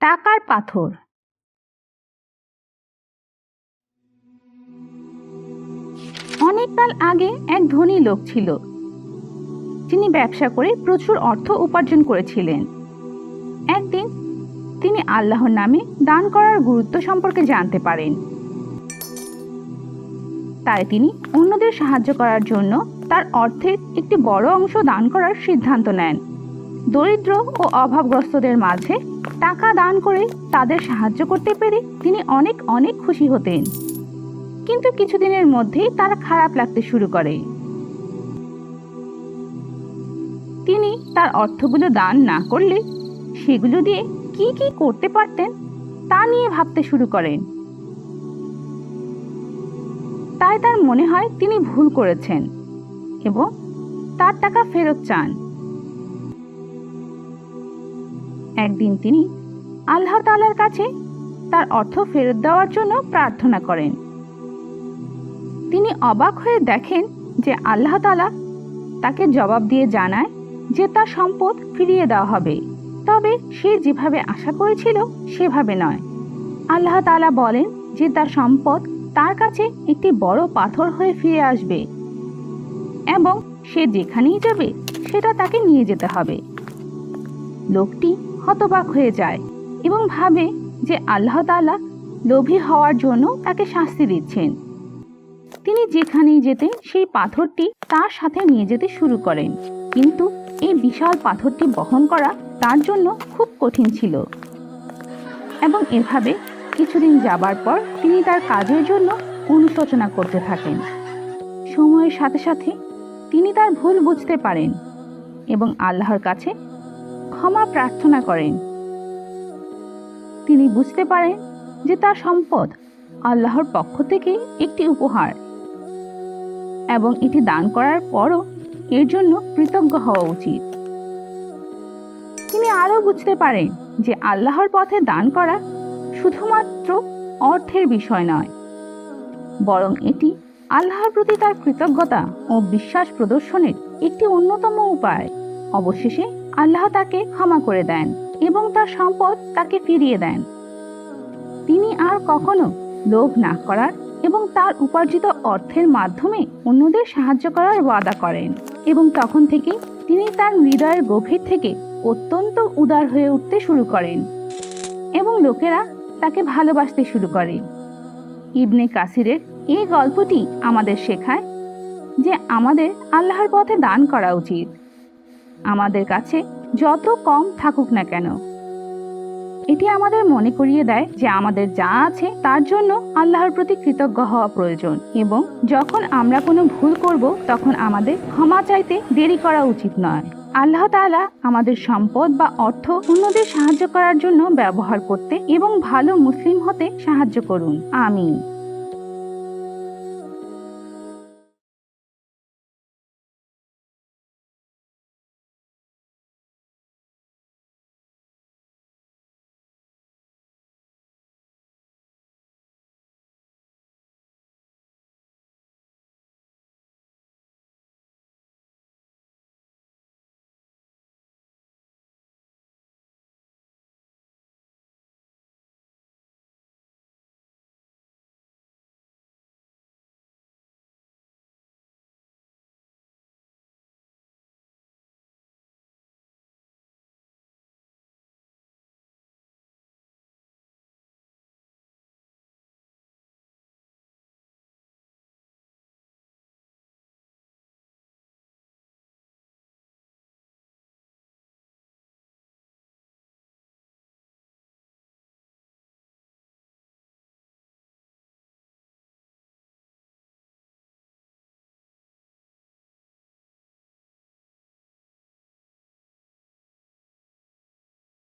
টাকার পাথর। অনেককাল আগে এক ধনী লোক ছিল। যিনি ব্যবসা করে প্রচুর অর্থ উপার্জন করেছিলেন। একদিন তিনি আল্লাহর নামে দান করার গুরুত্ব সম্পর্কে জানতে পারেন। তাই তিনি অন্যদের সাহায্য করার জন্য তার অর্থের একটি বড় অংশ দান করার সিদ্ধান্ত নেন। দরিদ্র ও অভাবগ্রস্তদের মাঝে টাকা দান করে তাদের সাহায্য করতে পেরে তিনি অনেক অনেক খুশি হতেন। কিন্তু কিছুদিনের মধ্যেই তার খারাপ লাগতে শুরু করে। তিনি তার অর্থগুলো দান না করলে সেগুলো দিয়ে কি কি করতে পারতেন তা নিয়ে ভাবতে শুরু করেন। তাই তার মনে হয় তিনি ভুল করেছেন এবং তার টাকা ফেরত চান। একদিন তিনি আল্লাহ তালার কাছে তার অর্থ ফেরত দেওয়ার জন্য প্রার্থনা করেন। তিনি অবাক হয়ে দেখেন যে আল্লাহ তালা তাকে জবাব দিয়ে জানায় যে তার সম্পদ ফিরিয়ে দেওয়া হবে। তবে সে যেভাবে আশা করেছিল সেভাবে নয়। আল্লাহ তালা বলেন যে তার সম্পদ তার কাছে একটি বড় পাথর হয়ে ফিরে আসবে এবং সে যেখানেই যাবে সেটা তাকে নিয়ে যেতে হবে। লোকটি হতবাক হয়ে যায় এবং ভাবে যে আল্লাহ তাআলা লোভী হওয়ার জন্য তাকে শাস্তি দিচ্ছেন। তিনি যেখানেই যেতেন, সেই পাথরটি তার সাথে নিয়ে যেতে শুরু করেন। কিন্তু এই বিশাল পাথরটি বহন করা তার জন্য খুব কঠিন ছিল। এবং এভাবে কিছুদিন যাবার পর তিনি তার কাজের জন্য অনুশোচনা করতে থাকেন। সময়ের সাথে সাথে তিনি তার ভুল বুঝতে পারেন এবং আল্লাহর কাছে ক্ষমা প্রার্থনা করেন। তিনি বুঝতে পারেন যে তার সম্পদ আল্লাহর পক্ষ থেকে একটি উপহার এবং এটি দান করার পরও এর জন্য কৃতজ্ঞ হওয়া উচিত। তিনি আরও বুঝতে পারেন যে আল্লাহর পথে দান করা শুধুমাত্র অর্থের বিষয় নয়, বরং এটি আল্লাহর প্রতি তার কৃতজ্ঞতা ও বিশ্বাস প্রদর্শনের একটি অন্যতম উপায়। অবশেষে আল্লাহ তাকে ক্ষমা করে দেন এবং তার সম্পদ তাকে ফিরিয়ে দেন। তিনি আর কখনো লোভ না করার এবং তার উপার্জিত অর্থের মাধ্যমে অন্যদের সাহায্য করার ওয়াদা করেন এবং তখন থেকে তিনি তার হৃদয়ের গভীর থেকে অত্যন্ত উদার হয়ে উঠতে শুরু করেন এবং লোকেরা তাকে ভালোবাসতে শুরু করে। ইবনে কাসিরের এই গল্পটি আমাদের শেখায় যে আমাদের আল্লাহর পথে দান করা উচিত। আমাদের কাছে যত কম থাকুক না কেন। এটি আমাদের মনে করিয়ে দেয় যে আমাদের যা আছে তার জন্য আল্লাহর প্রতি কৃতজ্ঞ হওয়া প্রয়োজন এবং যখন আমরা কোনো ভুল করব, তখন আমাদের ক্ষমা চাইতে দেরি করা উচিত নয়। আল্লাহ তাআলা আমাদের সম্পদ বা অর্থ অন্যদের সাহায্য করার জন্য ব্যবহার করতে এবং ভালো মুসলিম হতে সাহায্য করুন। আমিন।